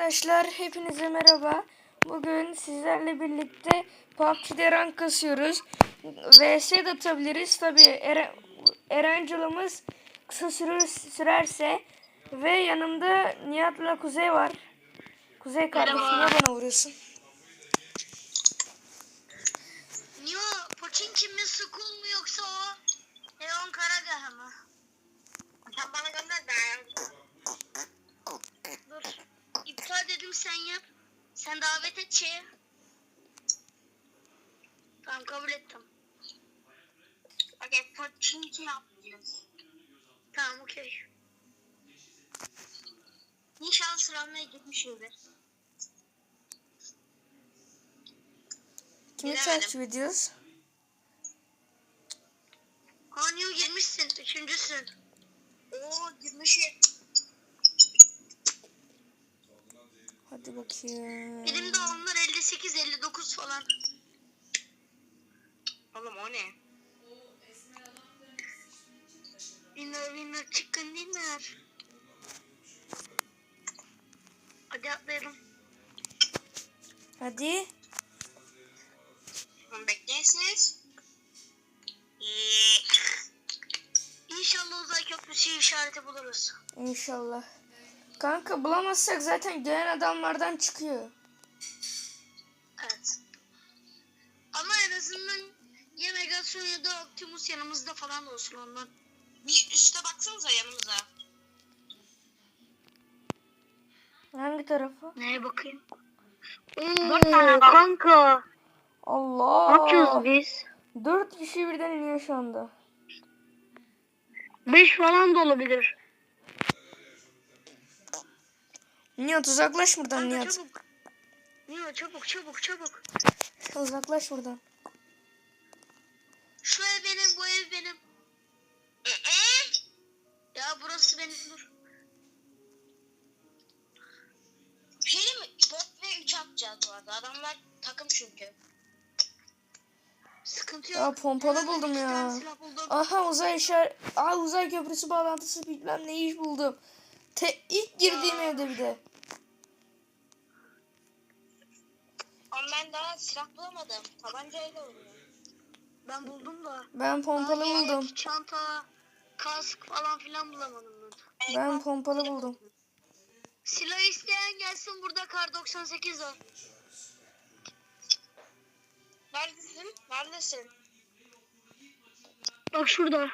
Arkadaşlar hepinize merhaba. Bugün sizlerle birlikte PUBG'de rank kasıyoruz. VS de atabiliriz. Tabi Eren, kısa sürür, sürerse. Ve yanımda Nihat'la Kuzey var. Kuzey kardeşim niye bana vuruyorsun? Niye o? Pochinki mi Skull mu yoksa o? Leon Karagah mı? Sen bana gönder ben. Dur. Dedim sen yap. Sen davet et şeye. Tamam kabul ettim. Okey Pochinki yapacağız. Tamam okey. İnşallah sıramaya gitmişimdir. Kimi Bilemedim. takip ediyoruz? Hanyo girmişsin. Üçüncüsün. Oo girmişim. Hadi bakayım. Benim de onlar 58 59 falan. Oğlum o ne? Winner winner chicken dinner. Hadi atlayalım. Hadi. Bekleyesiniz. İnşallah uzay köprüsü işareti buluruz. İnşallah. Kanka bulamazsak zaten gelen adamlardan çıkıyor. Evet. Ama en azından ya Megatron ya da Optimus yanımızda falan olsun ondan. Bir üste baksanıza yanımıza. Hangi tarafa? Neye bakayım? Dört tane kanka. Allah. Ne yapıyoruz biz? Dört kişi birden iniyor şu anda. Beş falan da olabilir. Nihat uzaklaş buradan Kanka Nihat. çabuk. Niye çabuk çabuk çabuk. Uzaklaş buradan. Şu ev benim bu ev benim. ya burası benim dur. Bir şey mi? 4 ve 3 atacağız bu arada. Adamlar takım çünkü. Sıkıntı yok. Ya pompalı buldum ya. buldum. Aha uzay işaret. Aa uzay köprüsü bağlantısı bilmem ne iş buldum. Te ilk girdiğim evde bir de. Ben daha silah bulamadım. Tabancayla oynuyorum. Ben buldum da. Ben pompalı Daha buldum. yelek, Çanta, kask falan filan bulamadım ben. Ben pompalı buldum. Silah isteyen gelsin burada kar 98 var. Neredesin? Neredesin? Bak şurada.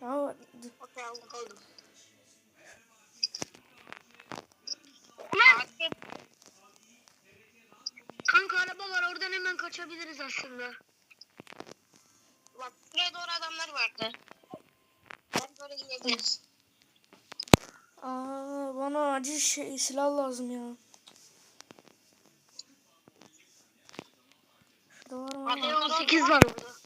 Ya, Okey aldım kaldım. Kanka araba var oradan hemen kaçabiliriz aslında. Bak buraya doğru adamlar vardı. Ben böyle gidebiliriz. aa, bana acil şey, silah lazım ya. Şurada var mı? Abi 18 var burada.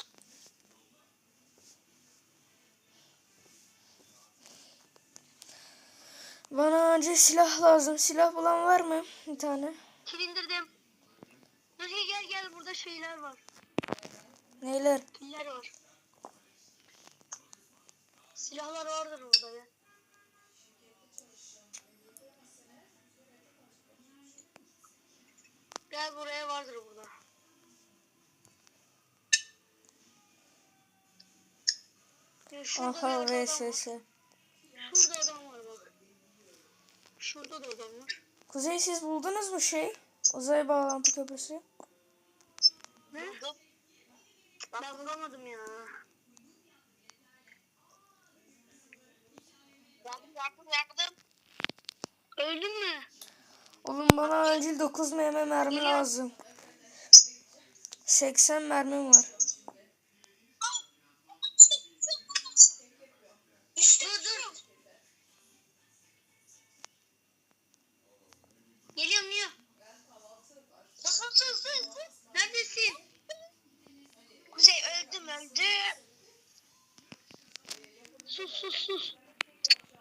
Bana acil silah lazım. Silah bulan var mı? Bir tane. Kilindirdim. Nuri gel gel burada şeyler var. Neyler? Piller var. Silahlar vardır burada ya. Gel buraya vardır burada. Aha. VSS. Şurada. Şurada da adam var. Kuzey siz buldunuz mu şey? Uzay bağlantı köprüsü. Ne? Ben bulamadım ya. Yardım yardım yardım. Öldün mü? Oğlum bana acil 9 mm mermi lazım. 80 mermim var. Sus sus.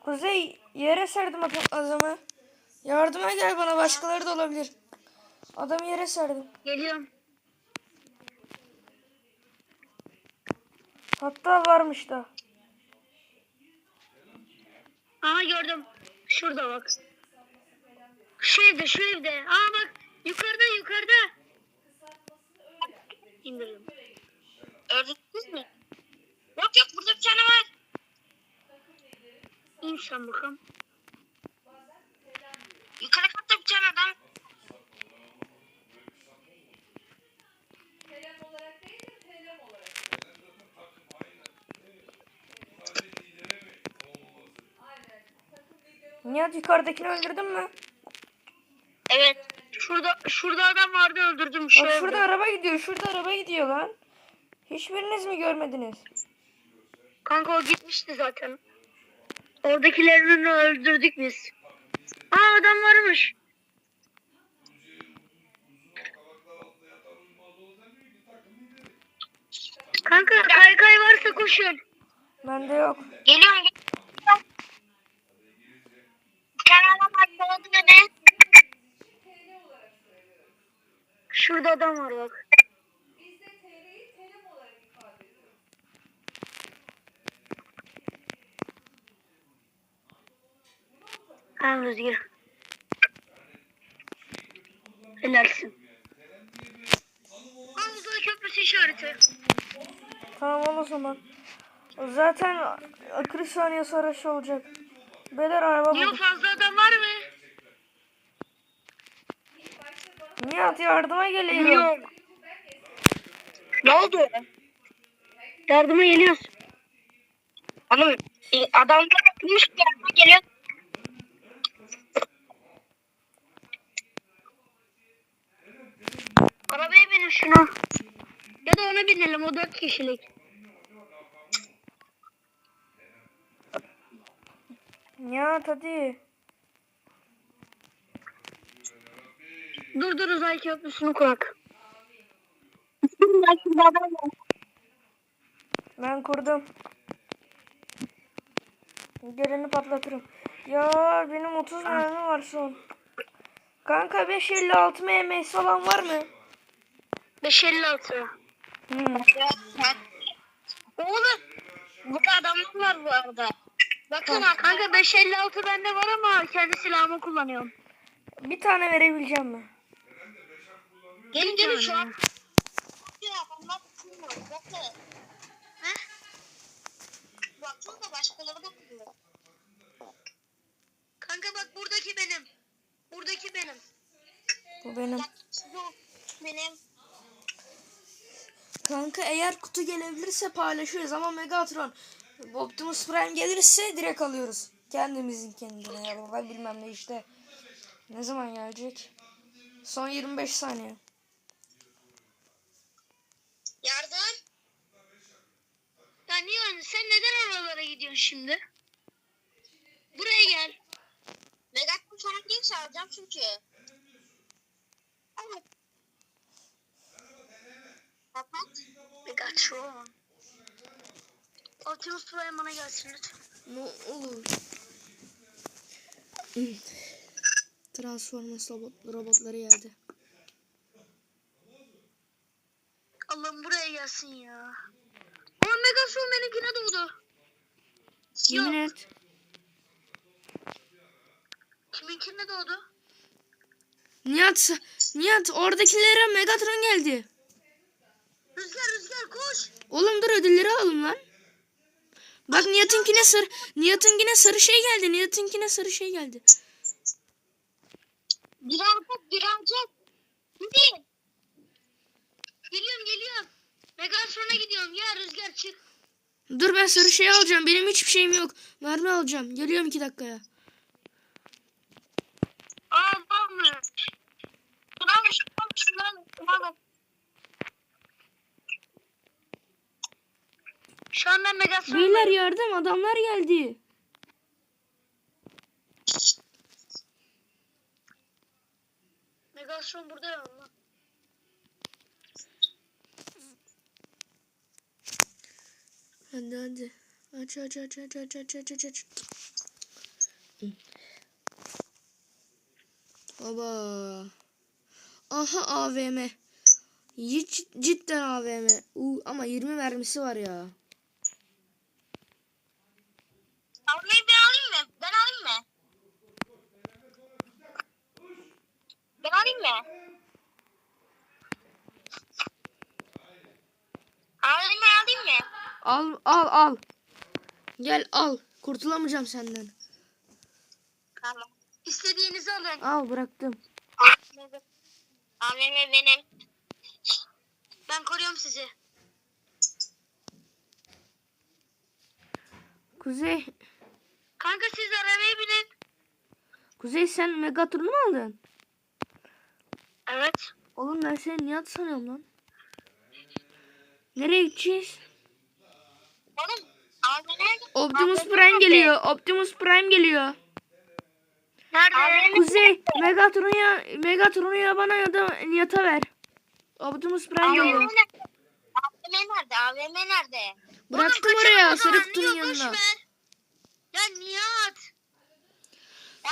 Kuzey yere serdim adam- adamı. Yardıma gel bana başkaları da olabilir. Adamı yere serdim. Geliyorum. Hatta varmış da. Aha gördüm. Şurada bak. Şu evde şu evde. Aa bak yukarıda yukarıda. İndirdim. Öldürdünüz mü? Yok yok burada bir tane var. İn sen bakalım. Yukarı katta bir tane adam. Nihat yukarıdakini öldürdün mü? Evet. Şurada şurada adam vardı öldürdüm şu Bak şurada araba gidiyor. Şurada araba gidiyor lan. Hiçbiriniz mi görmediniz? Kanka o gitmişti zaten. Oradakilerini öldürdük biz. Aa adam varmış. Kanka kaykay varsa koşun. Bende yok. Geliyorum. var. Kovaladı beni. Şurada adam var bak. Tamam Rüzgar. Helalsin. Havuzda köprüsü işareti. Tamam ol o zaman. Zaten 40 saniye sonra şey olacak. Beyler araba Niye bulduk. fazla adam var mı? Nihat yardıma geliyorum. Yok. Ne oldu? Yardıma geliyoruz. Oğlum e, adamlar bir yerden geliyor. Arabaya binin şuna. Ya da ona binelim o dört kişilik. Nihat hadi. Dur dur uzay köprüsünü kurak. Ben kurdum. Geleni patlatırım. Ya benim 30 mermi var son. Kanka 556 MMS olan var mı? 556. Hmm. Oğlum burada adamlar var bu arada. Baksana kanka 556 bende var ama kendi silahımı kullanıyorum. Bir tane verebileceğim mi? Gelin gelin şu an. Bakın. Baksana da başkaları. Kanka bak buradaki benim. Buradaki benim. Bu benim. Bak bu benim. Kanka eğer kutu gelebilirse paylaşıyoruz ama Megatron Optimus Prime gelirse direkt alıyoruz. Kendimizin kendine ya bilmem ne işte. Ne zaman gelecek? Son 25 saniye. Yardım. Ya Nihan sen neden oralara gidiyorsun şimdi? Buraya gel. Megatron sana değil çağıracağım çünkü. Evet. Megatron. Optimus Prime bana gelsin lütfen. Ne olur. Transformers robot, robotları geldi. Allah'ım buraya gelsin ya. Ama Megatron benimkine doğdu. Yemin et. Kiminkine doğdu? Nihat, Nihat oradakilere Megatron geldi. Koş. Oğlum dur ödülleri alalım lan. Bak Nihat'ınkine sarı, Nihat'ınkine sarı şey geldi. Nihat'ınkine sarı şey geldi. Bir alacak, bir alacak. Hadi. Geliyorum geliyorum. Megatron'a gidiyorum ya rüzgar çık. Dur ben sarı şey alacağım. Benim hiçbir şeyim yok. Mermi alacağım. Geliyorum iki dakikaya. Ben Megatron. Beyler yardım adamlar geldi. Megatron burada ya Allah. Hadi hadi. Aç aç aç aç aç aç aç aç aç. Baba. Aha AVM. Hiç cidden AVM. Uu, ama 20 mermisi var ya. Almayı ben alayım mı? Ben mi? AVM alayım mı? Al al al. Gel al. Kurtulamayacağım senden. Tamam. İstediğinizi alın. Al bıraktım. AVM benim. Ben koruyorum sizi. Kuzey. Kanka siz arabaya binin. Kuzey sen Megatron'u mu aldın? Evet. Oğlum ben seni Nihat sanıyorum lan. Nereye gideceğiz? Oğlum Optimus Prime geliyor. Optimus Prime geliyor. Nerede? Kuzey Megatron'u ya Megatron'u ya bana ya da Nihat'a ver. Optimus Prime AVM geliyor. nerede? AVM nerede? AVM nerede? Bıraktım Oğlum, oraya kaçalım o sarı kutunun Niye boş yanına. ver? Ya Nihat. Ya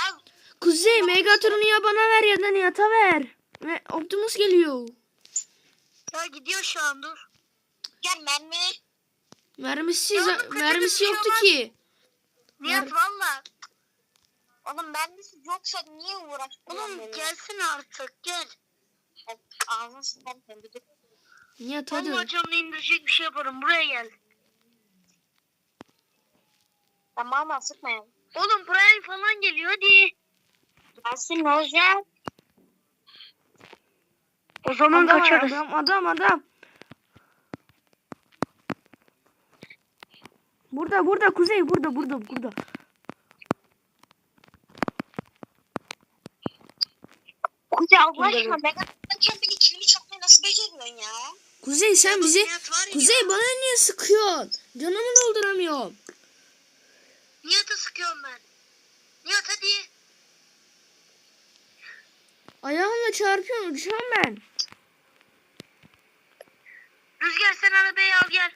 Kuzey Megatron'u ya bana ver ya da Nihat'a ver. Ve Optimus geliyor. Ya gidiyor şu an dur. gel mermi. Mermisi Ya oğlum, mermisi şey yoktu ki. Nihat valla. Oğlum mermisi yoksa niye uğraştın? Oğlum gelsin artık gel. Ağzını dur. Nihat hadi. Vallahi canını indirecek bir şey yaparım. Buraya gel. Tamam ama sıkmayalım. Oğlum buraya falan geliyor hadi. Gelsin ne olacak? O zaman Adam, kaçarız. adam adam adam. Burada burada Kuzey burada burada burada. Kuzey Allah aşkına Megatron'ken beni kilimi çakmayı nasıl beceriyorsun ya? Kuzey sen Nihat var ya. Kuzey bana niye sıkıyorsun? Canımı dolduramıyorum. Nihat'a sıkıyorum ben. Nihat hadi. Ayağımla çarpıyorsun uçacağım ben. Rüzgar sen arabayı al gel.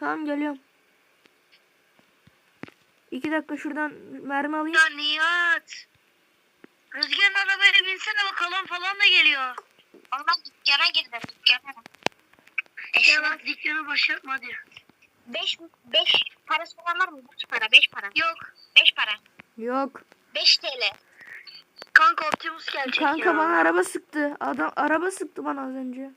Tamam geliyorum. İki dakika şuradan mermi alayım. Ya Nihat. Rüzgar'ın arabaya binsene bakalım falan da geliyor. Onlar dükkana girdi dükkana. Ya bak dükkanı başlatma hadi. 5 5 parası olan var mı? 5 para 5 para. Yok. 5 para. Yok. 5 TL. Kanka Optimus gelecek Kanka ya. bana araba sıktı. Adam araba sıktı bana az önce.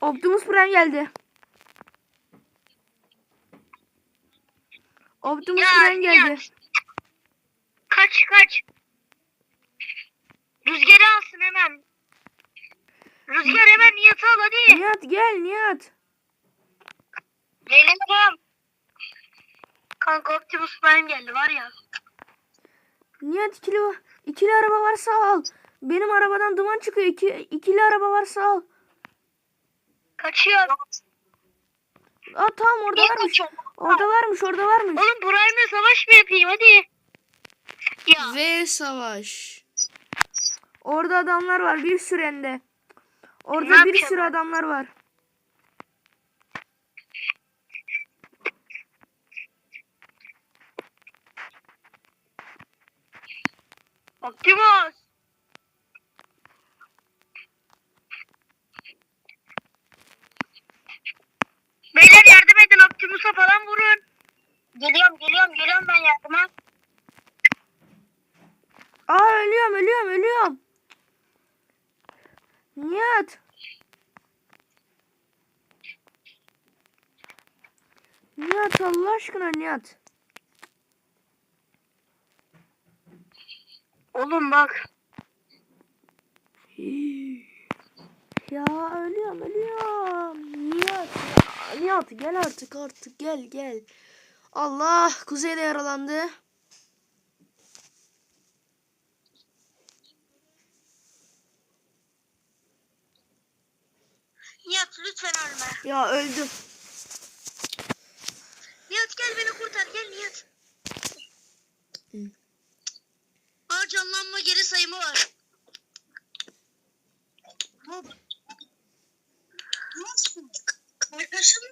Optimus Prime geldi. Optimus Ya, Prime geldi. Nihat. Kaç kaç. Rüzgar'ı alsın hemen. Rüzgar hemen Nihat'ı al hadi. Nihat gel Nihat. Geliyorum. Kanka Optimus Prime geldi var ya. Nihat ikili ikili araba varsa al. Benim arabadan duman çıkıyor. İki, ikili araba varsa al. Kaçıyor. Aa tamam orada Niye varmış. kaçıyorsun? Orada varmış orada varmış. Oğlum Prime'le savaş mı yapayım hadi. Ya. Ve savaş. Orada adamlar var bir sürü hem de. Orada Ne bir sürü ben? adamlar var. Optimus. Beyler yardım edin Optimus'a falan vurun. Geliyorum geliyorum geliyorum ben yardıma. Aa ölüyorum ölüyorum ölüyorum. Nihat. Nihat Allah aşkına Nihat. Oğlum bak. Ya ölüyorum ölüyorum. Nihat ya. Nihat gel artık artık gel gel. Allah kuzeyde yaralandı. Nihat lütfen ölme. Ya öldüm. Nihat gel beni kurtar gel Nihat. Hı. Aa canlanma geri sayımı var. Nasıl? Arkadaşım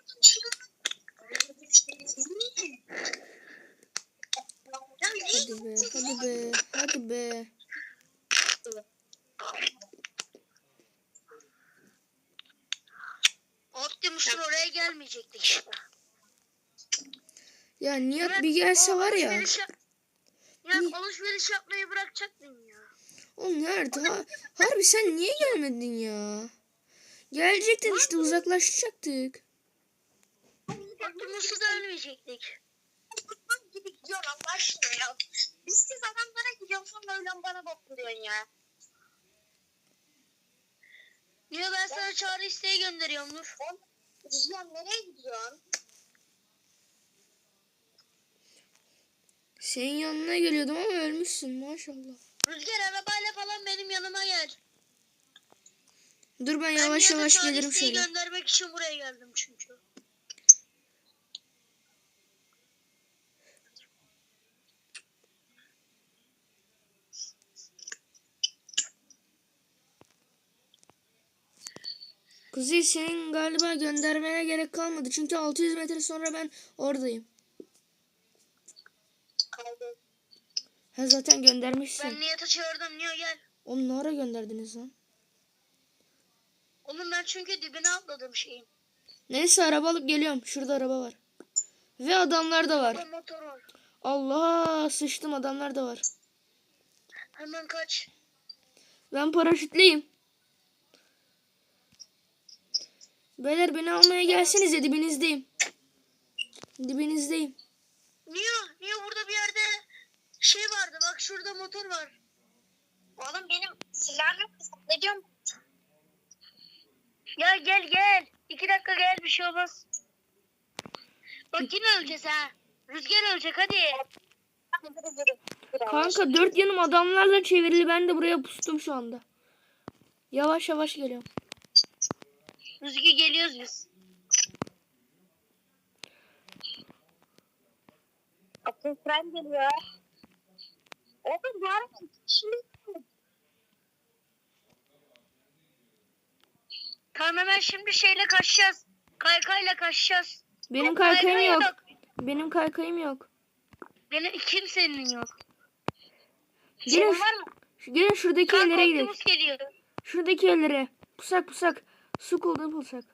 Hadi be hadi be hadi be. Optimus'un oraya gelmeyecektik işte. Ya Nihat Murat, bir gelse var ya. alışveriş yap- Ya Ni- alışveriş yapmayı bırakacaktın ya. Oğlum nerede? Ha, harbi sen niye gelmedin ya? Gelecektin işte uzaklaşacaktık. Da ölmeyecektik. Gidip gidiyor Allah aşkına ya. Biz siz adamlara gidiyorsun sonra öyle bana bakıyorsun ya. Niye ben sana çağrı isteği gönderiyorum Nur? Rüzgar nereye gidiyorsun? Senin yanına geliyordum ama ölmüşsün maşallah. Rüzgar arabayla falan benim yanıma gel. Dur ben Ben yavaş Nihat'a yavaş gelirim şöyle. göndermek için buraya geldim çünkü. Kuzey senin galiba göndermene gerek kalmadı. Çünkü 600 metre sonra ben oradayım. Kaldı. Ha zaten göndermişsin. Ben Nihat'a çağırdım Nihat gel. Oğlum ne ara gönderdiniz lan? Oğlum ben çünkü dibine atladım şeyin. Neyse araba alıp geliyorum. Şurada araba var. Ve adamlar da var. motor var. Allah sıçtım adamlar da var. Hemen kaç. Ben paraşütleyim. Beyler beni almaya gelsenize dibinizdeyim. Dibinizdeyim. Niye? Niye burada bir yerde şey vardı bak şurada motor var. Oğlum benim silahım yok. Ne diyorum? Gel gel. İki dakika gel bir şey olmaz. Bak yine öleceğiz ha. Rüzgar ölecek hadi. Kanka dört yanım adamlarla çevrili. Ben de buraya pustum şu anda. Yavaş yavaş geliyorum. Rüzgar geliyoruz biz. Akıl fren geliyor. Oğlum bu arada şimdi Tamam hemen şimdi şeyle kaçacağız. Kaykayla kaçacağız. Benim Yok, kaykayım kaykay yok. Benim kaykayım yok. Benim kimsenin yok. Gelin, Senin var mı? gelin şuradaki Kanka evlere gidelim. Geliyor. Şuradaki evlere. Pusak pusak. Su kulda pusak.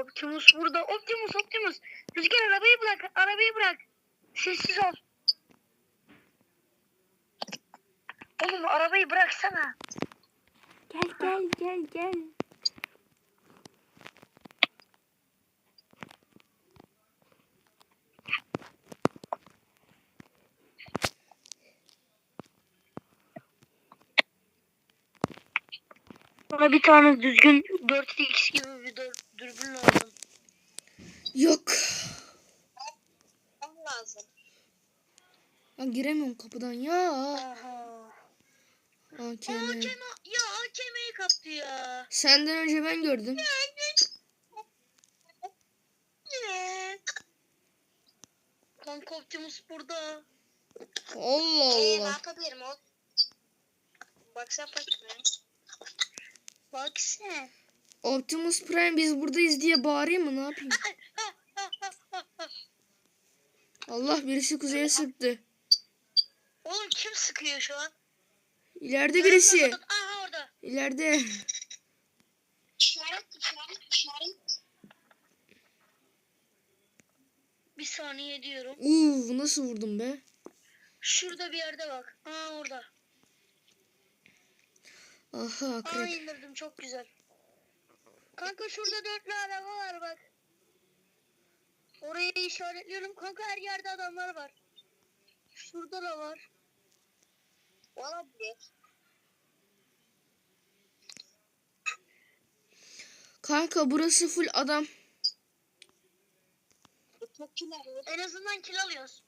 Optimus burada. Optimus Optimus. Rüzgar arabayı bırak. Arabayı bırak. Sessiz ol. Oğlum arabayı bıraksana. Gel gel gel gel. Bana bir tane düzgün 4x gibi bir dür- dürbün lazım. Yok. lazım. Ya giremiyorum kapıdan ya. Aha. AKM, ya AKM'yi kaptı ya. Senden önce ben gördüm. Kanka Optimus burada. Allah Ee, ne Allah. yapabilirim o? Baksana bakayım. Bak sen. Optimus Prime biz buradayız diye bağırayım mı ne yapayım? Allah birisi kuzeye sıktı. Oğlum kim sıkıyor şu an? İleride birisi. İleride. İşaret, işaret, işaret. Bir saniye diyorum. Uuu nasıl vurdum be? Şurada bir yerde bak. Aa orada. Aha Aa akrep. indirdim çok güzel. Kanka şurada dörtlü araba var bak. Orayı işaretliyorum. Kanka her yerde adamlar var. Şurada da var. Olabilir. Kanka burası full adam. En azından kill alıyoruz.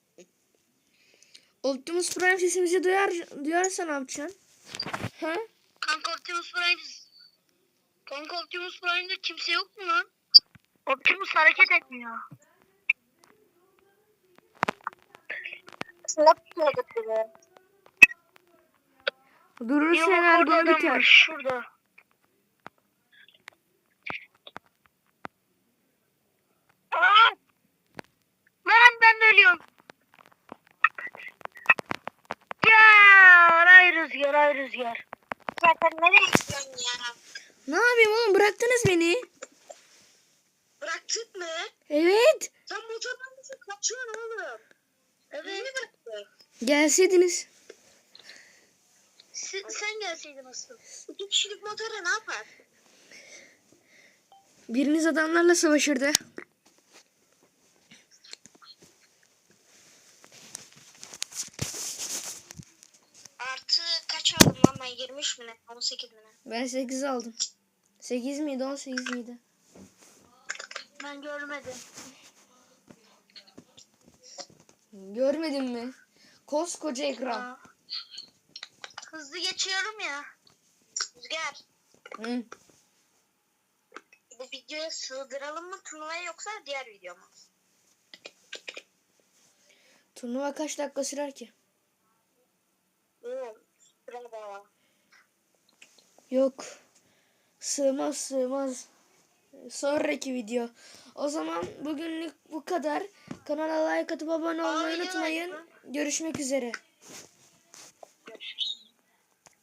Optimus Prime sesimizi duyar, duyarsa ne yapacaksın? He? Kanka Optimus Prime'de... Kanka Optimus Prime'de kimse yok mu lan? Optimus hareket etmiyor. Durursa energon adam var. biter. Şurada. Aa! Lan ben de ölüyorum. Ya ay rüzgar ay rüzgar. Zaten nereye gidiyorsun ya? Ne yapayım oğlum bıraktınız beni. Bıraktık mı? Evet. Sen motordan nasıl kaçıyorsun oğlum? Evet. Gelseydiniz. Sen, sen gelseydin asıl. İki kişilik motora ne yapar? Biriniz adamlarla savaşırdı. Artı kaç aldım lan ben 23 mi ne? 18 mi ne? Ben 8 aldım. 8 miydi 18 miydi? Ben görmedim. Görmedin mi? Koskoca ekran. Aa. Hızlı geçiyorum ya. Rüzgar Hı. bu videoya sığdıralım mı turnuvaya yoksa diğer video mu? Turnuva kaç dakika sürer ki? Bilmiyorum. Süre bayağı. Yok. Sığmaz sığmaz. Sonraki video. O zaman bugünlük bu kadar. Kanala like atıp abone olmayı unutmayın. Görüşmek üzere.